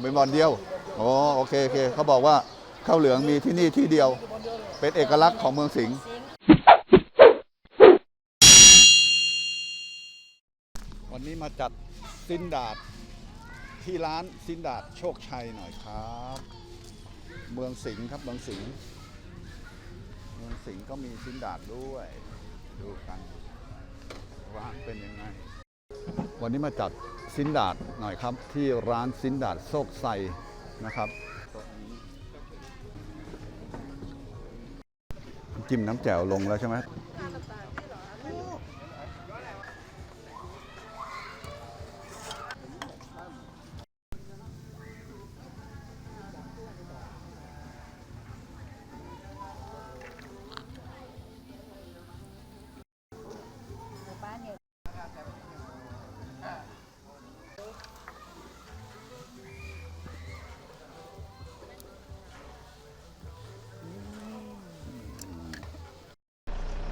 เป็นบอนเดียวโอ้โอเคโอเคเขาบอกว่าข้าวเหลืองมีที่นี่ที่เดียว เป็นเอกลักษณ์ของเมืองสิงห์วันนี้มาจัดซินดาดที่ร้านซินดาดโชคชัยหน่อยครับ เมืองสิงห์ครับเมืองสิงห์เมืองสิงห์ก็มีซินดาดด้วย ดูกันร้านเป็นยังไง วันนี้มาจัด ซินดาดหน่อยครับ ที่ร้านซินดาดโชคไซนะครับจิ้มน้ำแจ่วลงแล้วใช่ไหม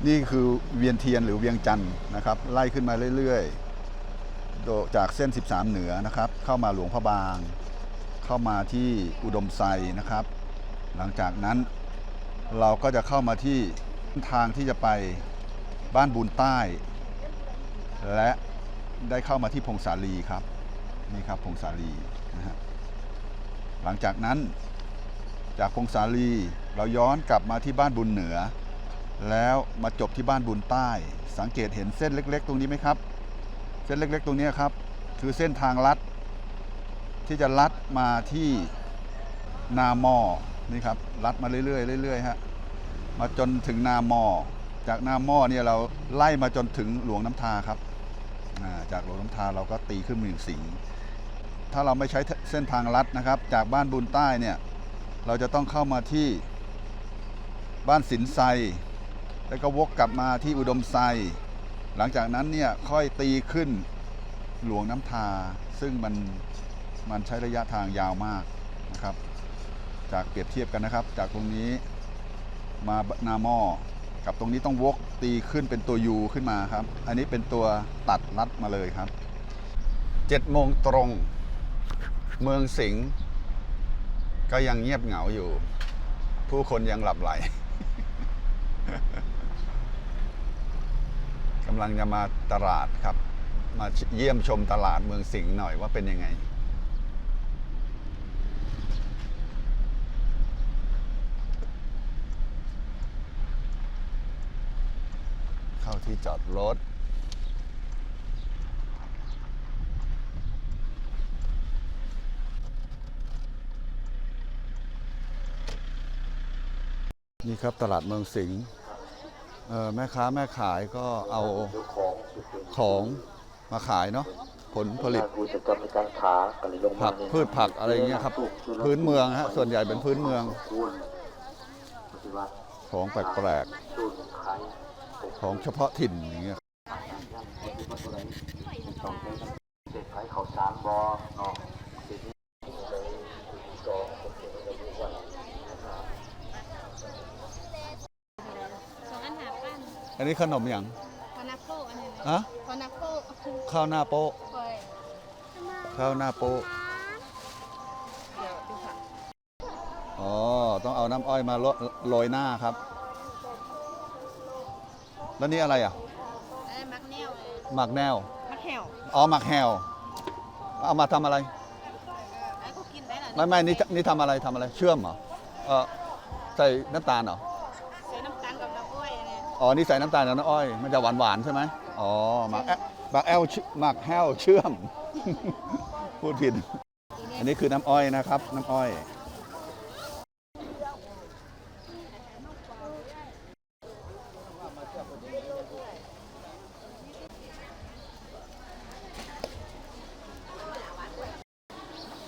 นี่คือเวียนเทียนหรือเวียงจันทร์นะครับ ไล่ขึ้นมาเรื่อยๆโดจากเส้น 13 เหนือนะครับ เข้ามาหลวงพระบาง เข้ามาที่อุดมไซนะครับ หลังจากนั้นเราก็จะเข้ามาที่ทางที่จะไปบ้านบุญใต้ และได้เข้ามาที่พงสาลีครับนี่ครับพงสาลีนะฮะหลังจากนั้นจากพงสาลีเราย้อนกลับมาที่บ้านบุญเหนือ แล้วมาจบที่บ้านบุญใต้ สังเกตเห็นเส้นเล็ก ๆ ตรงนี้ไหมครับ เส้นเล็ก ๆ ตรงนี้ครับ คือเส้นทางลัด ที่จะลัดมาที่นาหมอนี่ครับลัดมาเรื่อยๆเรื่อยๆฮะมาจนถึงนาหมอ จากนาหมอเนี่ยเราไล่มาจนถึงหลวงน้ำทาครับาจากหลวงน้ำทาเราก็ตีขึ้นมาถึงสิงถ้าเราไม่ใช้เส้นทางลัดนะครับ จากบ้านบุญใต้เนี่ยเราจะต้องเข้ามาที่บ้านสินไซ แล้วก็วกกลับมาที่อุดมไซ หลังจากนั้นเนี่ยค่อยตีขึ้นหลวงน้ำทา ซึ่งมันมันใช้ระยะทางยาวมากนะครับ จากเปรียบเทียบกันนะครับ จากตรงนี้มานาหม้อกับตรงนี้ต้องวกตีขึ้นเป็นตัวยูขึ้นมาครับ อันนี้เป็นตัวตัดลัดมาเลยครับเจ็ดโมงตรง เมืองสิงห์ก็ยังเงียบเหงาอยู่ ผู้คนยังหลับไหลำลังจะมาตลาดครับ มาเยี่ยมชมตลาดเมืองสิงห์หน่อยว่าเป็นยังไง เข้าที่จอดรถนี่ครับตลาดเมืองสิงห์ แม่ค้าแม่ขายก็เอาของมาขายเนาะผลผลิตผักพืชผักอะไรเงี้ยครับ พื้นเมืองฮะส่วนใหญ่เป็นพื้นเมือง ของแปลกๆของเฉพาะถิ่นอย่างเงี้ย ต้องใช้เศษไข่ข้าวสารบอเนาะเศษนี้เลยสองคนเดียวเลยทุกวัน สองอันหาปั้ นอันนี้ขนมอย่างคอนาโก้อันนี้ฮะคอนาโก้ข้าวหน้าโป๊ะคอยข้าวหน้าโป๊ะเดี๋ยวดูค่ะอ๋อ ต้องเอาน้ำอ้อยมาโรโรยหน้าครับ แล้วนี่อะไรอะ ไอ้มักแนวเลยหมักแนว มักแหวอ๋อ หมักแฮวเอามาทำอะไร ไอ้ก็กินได้เหรอไม่ไม่นี่นี่ทำอะไรทำอะไร เชื่อมเหรอ เออใส่น้ำตาลเหรอ ใส่น้ำตาลกับน้ำอ้อย อันนี้อ๋อ นี่ใส่น้ำตาลกับน้ำอ้อย มันจะหวานหวานๆใช่ไหมอ๋อหมักแอหมักแอลเชื่อหมักแฮวเชื่อม พูดผิด อันนี้คือน้ำอ้อยนะครับ น้ำอ้อย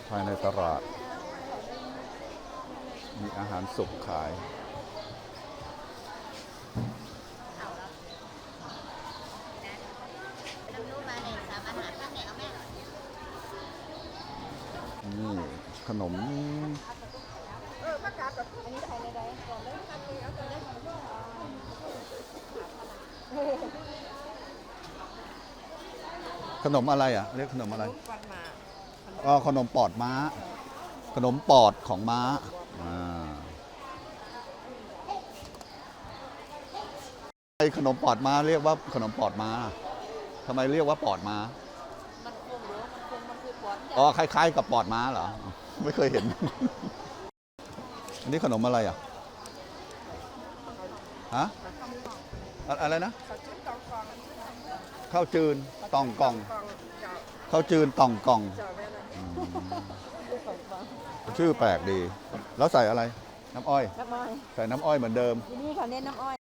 ภายในตลาด มีอาหารสุกขาย นี่ ขนมขนมอะไรอะ เรียกขนมอะไรปันมาขนก็ขนมปอดม้า ขนมปอดของม้าอ่าไอขนมปอดม้าเรียกว่าขนมปอดม้าทำไมเรียกว่าปอดม้ามันคงหรือมันคงมันคือปอนอ๋อคล้าย ๆ กับปอดม้าเหรอ ไม่เคยเห็น อันนี้ขนมอะไรอะฮะอะอะไรนะ ข้าวจืนตองกอง ข้าวจืนตองกองอืมชื่อแปลกดี แล้วใส่อะไร น้ำอ้อย น้ำอ้อยใส่น้ำอ้อยเหมือนเดิมที่นี่เขาเน้นน้ำอ้อย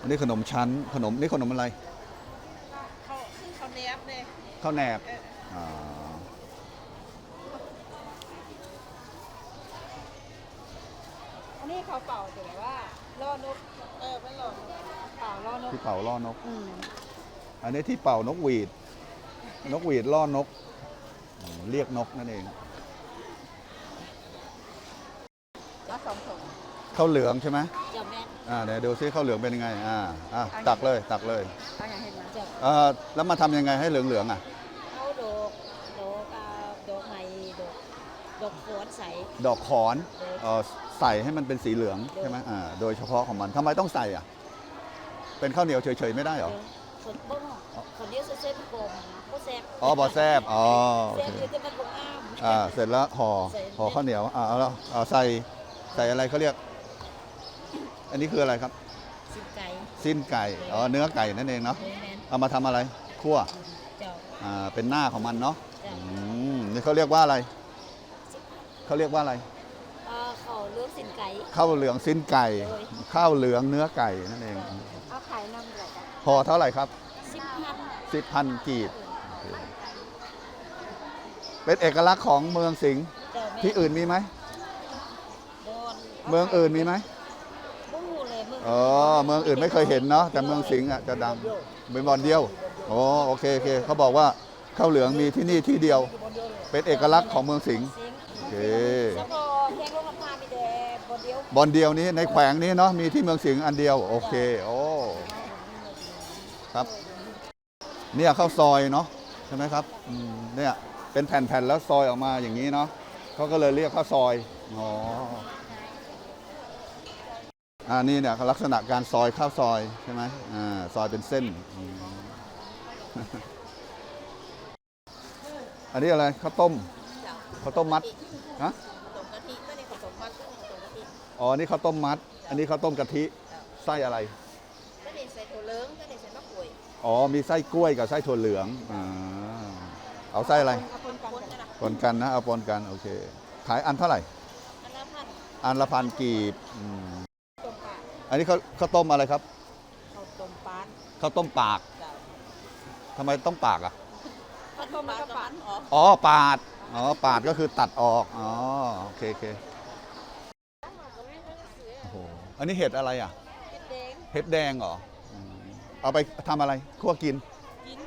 อันนี้ขนมชั้น ขนมนี่ขนมอะไรเขาคือเขาเนบเลยข้าวแหนบาอัน นี้เขาเป่าแต่ว่าล่อนกเออไม่หล่อนเป่าล่อนกที่เป่าล่อนก อืมอันนี้ที่เป่านกหวีด นกหวีดล่อนกอืมเรียกนกนั่นเองแล้วสองถุงข้าวเหลืองใช่ไหมเจ้าแม่อ่าเดี๋ยวดูซิข้าวเหลืองเป็นยังไงอ่าอะตักเลยตักเลยเอาอย่างเห็นไหมเจ้าเอ่อแล้วมาทำยังไงให้เหลืองเหลืองๆอะ เอาดอกดอกอ่าดอกไม้ดอกดอกโขนใส ดอกขอนเอ่อ ใส่ให้มันเป็นสีเหลืองใช่ไหมอ่าโดยเฉพาะของมันทำไมต้องใส่อะ เป็นข้าวเหนียวเฉยๆไม่ได้เหรอฝนบ้งคนเดียวเซ่บกลมก็แซ่บอ๋อบอแซบอ๋อโอแซ่บเคอยู่ที่มันบงอ้าม อ่าเสร็จแล้วห่อใส่ ห่อข้าวเหนียวอ่าเอาแล้วเอาใส่ใส่อะไรเขาเรียก อันนี้คืออะไรครับ สิบไก่สิ้นไก่อ๋อเนื้อไก่นั่นเองเนาะโดยแมนเอามาทำอะไรคั่วเจ้าอ่าเป็นหน้าของมันเนาะเจ้าอืมนี่เขาเรียกว่าอะไรเขาเรียกว่าอะไร เอ่อเขาเลือกสิน ไก่ข้าวเหลืองสิ้นไก่โอ้ยข้าวเหลืองเนื้อไก่นั่นเองเอาขายน้ำเลยจ้ะห่อเท่าไหร่ครับสิบพันสิบพันกีบ เป็นเอกลักษณ์ของเมืองสิงห์เจ้าแม่ที่อื่นมีไหมโดนเมืองอื่นมีไหมบู้เลยเมืองอ๋อเมืองอื่นไม่เคยเห็นเนาะแต่เมืองสิงห์อะจะดังเป็นบอลเดียวอ๋อโอเคโอเคเขาบอกว่าข้าวเหลืองมีที่นี่ที่เดียว เป็นเอกลักษณ์ของเมืองสิงห์สิงห์โอเค สะพอแข้งลงลำพามีแต่ บอลเดียวนี้ในแขวงนี้เนาะมีที่เมืองสิงห์อันเดียว โอเคโอ้ครับ เนี่ยข้าวซอยเนาะใช่ไหมครับเนี่ยเป็นแผ่นๆแล้วซอยออกมาอย่างนี้เนาะเขาก็เลยเรียกข้าวซอยอ๋ออ่านี่เนี่ยลักษณะการซอยข้าวซอยใช่ไหมอ่าซอยเป็นเส้น อันนี้อะไรข้าวต้มข้าวต้มมัดฮะ กะทิอ๋อนี่ข้าวต้มมัด อันนี้ข้าวต้มกะทิไส้อะไร ก็ได้ใส่ถั่วเหลืองก็ได้ใส่มะกรูดอ๋อ มีไส้กล้วยกับไส้ถั่วเหลืองอ่าเอาไส้อะไรเอาคนกันนะปนกันนะ เอาปนกัน โอเค ขายอันเท่าไหร่ อันละพันอันละพันกีบอืมต้มปลาอันนี้เขาข้าวต้มอะไรครับ ข้าวต้มปลาข้าวต้มปาก เจ้าทำไมต้องปากอะ ข้าวต้มแล้วก็ปลาอ๋อ อ๋อ ปาด อ๋อ ปาดก็คือตัดออก อ๋อ โอเคโอเคโอ้โห อันนี้เห็ดอะไรอะเป็นแดงเห็ดแดงเหรออืมเอาไปทำอะไรคั่วกินกิน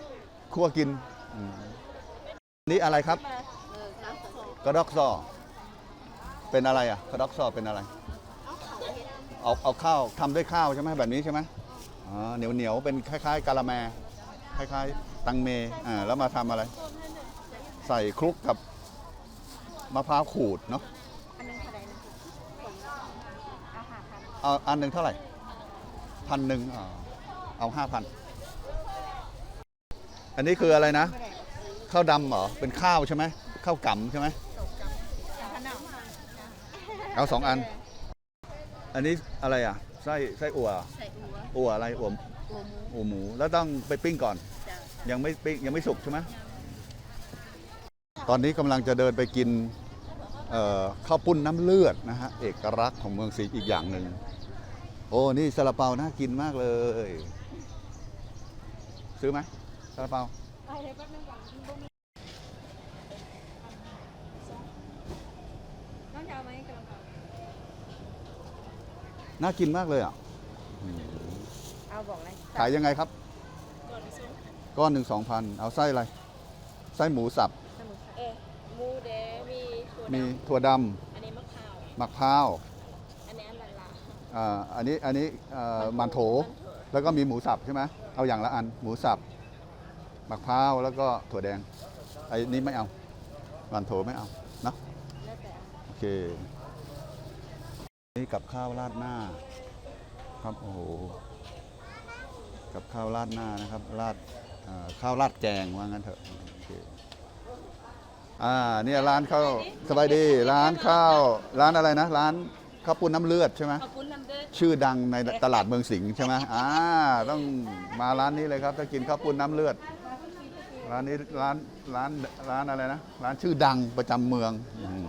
คั่วกินอืมนี่อะไรครับ มาเออน้ำสองกระดอกซอ เป็นอะไรอะ กระดอกซอเป็นอะไรเอาเอาข้าวทำด้วยข้าวใช่ไหมแบบนี้ใช่ไหมอ๋อเหนียวเหนียวๆเป็นคล้ายๆกะละแม คล้ายๆ ตังเมอ่าแล้วมาทำอะไร ใส่คลุกกับมะพร้าวขูดเนาะ อันนึงเท่าไหร่นะเอาหาพัน เอาอันหนึ่งเท่าไหร่พันหนึ่งอ่าเอาห้าพันอันนี้คืออะไรนะ ข้าวดำเหรอ เป็นข้าวใช่ไหมข้าวกล่ำใช่ไหมพันหนึ่งเอาสองอัน อันนี้อะไรอะไส้ไส้อั่วใส่หัวอั่วอะไรอั่วหัวหมูอั่วหมูแล้วต้องไปปิ้งก่อนจ้ะยังไม่ปิ้งยังไม่สุกใช่ไหมตอนนี้กำลังจะเดินไปกินเอ่อ ข้าวปุ้นน้ำเลือดนะฮะเอกลักษณ์ของเมืองศรีอีกอย่างหนึ่งโอ้นี่ซาลาเปาน่ากินมากเลย ซื้อไหมซาลาเปาไปเดี๋ยวแป๊บนึงก่อนบ่มีน้องจะเอาไหมกำลังเอาน่ากินมากเลยอะอืมเอาบอกเลยขายยังไงครับก่อนซุปก้อนหนึ่งสองพันเอาไส้อะไร ไส้หมูสับ สมุนเออหมูแดง มีถั่วมีดำถั่วดอันนี้มะพร้าวำมะพร้าวอันนี้อันละลาอ่าอันนี้อันนี้เอ่อมันโถ แล้วก็มีหมูสับใช่ไหมเอาอย่างละอัน หมูสับมะพร้าวแล้วก็ถั่วแดงไอ้นี้ไม่เอาวันโถไม่เอาเนาะแล้วแต่โอเค นี่กับข้าวราดหน้า ครับโอ้โหกับข้าวราดหน้านะครับราดเอ่อข้าวราดแกงว่างั้นเถอะโอเค อ่าเนี่ยร้านข้าวสบายดี ร้านข้าวร้านอะไรนะ ร้านข้าวปุ้นน้ำเลือดใช่ไหมขอบคุณน้ำเด้อชื่อดังในตลาดเมืองสิงห์ใช่ไหมอ่าต้องมาร้านนี้เลยครับถ้ากินข้าวปุ้นน้ำเลือด ร้านนี้ร้านร้านร้านอะไรนะ ร้านชื่อดังประจำเมืองอืม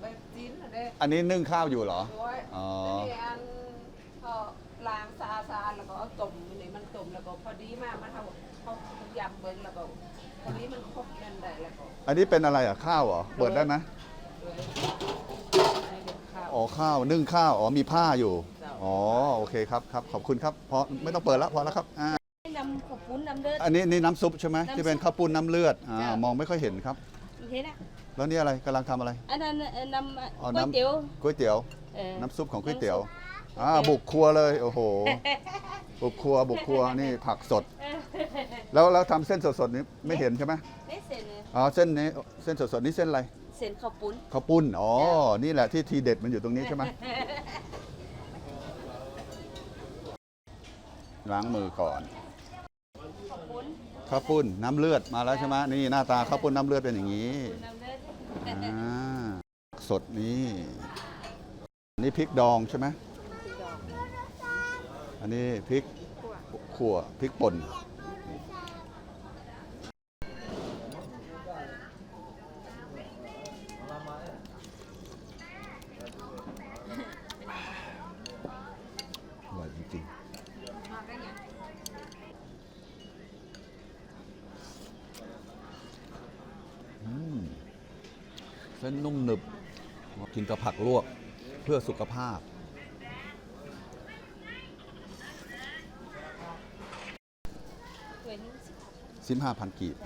แบบจีนเด้อันนี้นึ่งข้าวอยู่เหรอด้วยอ๋อ นี่อันพอล้างสะอาดๆแล้วก็เอาต้มนี่มันต้ม แล้วก็พอดีมากมันเท่าเขายำเบิ้งแล้วก็พอดีมันครบกันได้แล้วก็อันนี้เป็นอะไรอะข้าวเหรอเปิดได้ไหมเลยให้เด็กข้าว อ๋อข้าวนึ่งข้าวอ๋อมีผ้าอยู่จ้ะอ๋อโอเคครับครับขอบคุณครับพอไม่ต้องเปิดแล้วพอแล้วครับอ่าให้นำขอบคุณน้ำเด้อ อันนี้นี่น้ำซุปใช่ไหมน้ำซุปที่เป็นข้าวปุ้นน้ำเลือดอ่าจ้ะ มองไม่ค่อยเห็นครับเห็นนะแล้วนี่อะไรกำลังทำอะไรอันนั้นเอ่อน้ำอ๋อก๋วยน้ำเตี๋ยวก๋วยเตี๋ยว เอ่อน้ำซุปของก๋วยเตี๋ยวน้ำซุป อ่าบุกครัวเลยโอ้โห บุกครัวบุกครัวนี่ผักสด แล้วแล้วทำเส้นสดๆนี้ไม่เห็นใช่ไหมไม่เส้นเลยอ๋อเส้นนี้เส้นสดๆนี่เส้นอะไรเส้นข้าวปุ้นข้าวปุ้นอ๋อนี่แหละที่ทีเด็ดมันอยู่ตรงนี้ใช่ไหมล้างมือก่อนข้าวปุ้นข้าวปุ้นน้ำเลือดมาแล้วใช่ไหมนี่หน้าตาข้าวปุ้นน้ำเลือดเป็นอย่างนี้น้ำเด้ออ่าสดนี่นี่พริกดองใช่ไหมพี่ดอก อันนี้พริกขั่วพริกป่นอร่อยจริงมากันยังๆเส้นนุ่มหนึบ กินกับผักลวกเพื่อสุขภาพ ถ้วยหนึงสิบห้าพันกีบ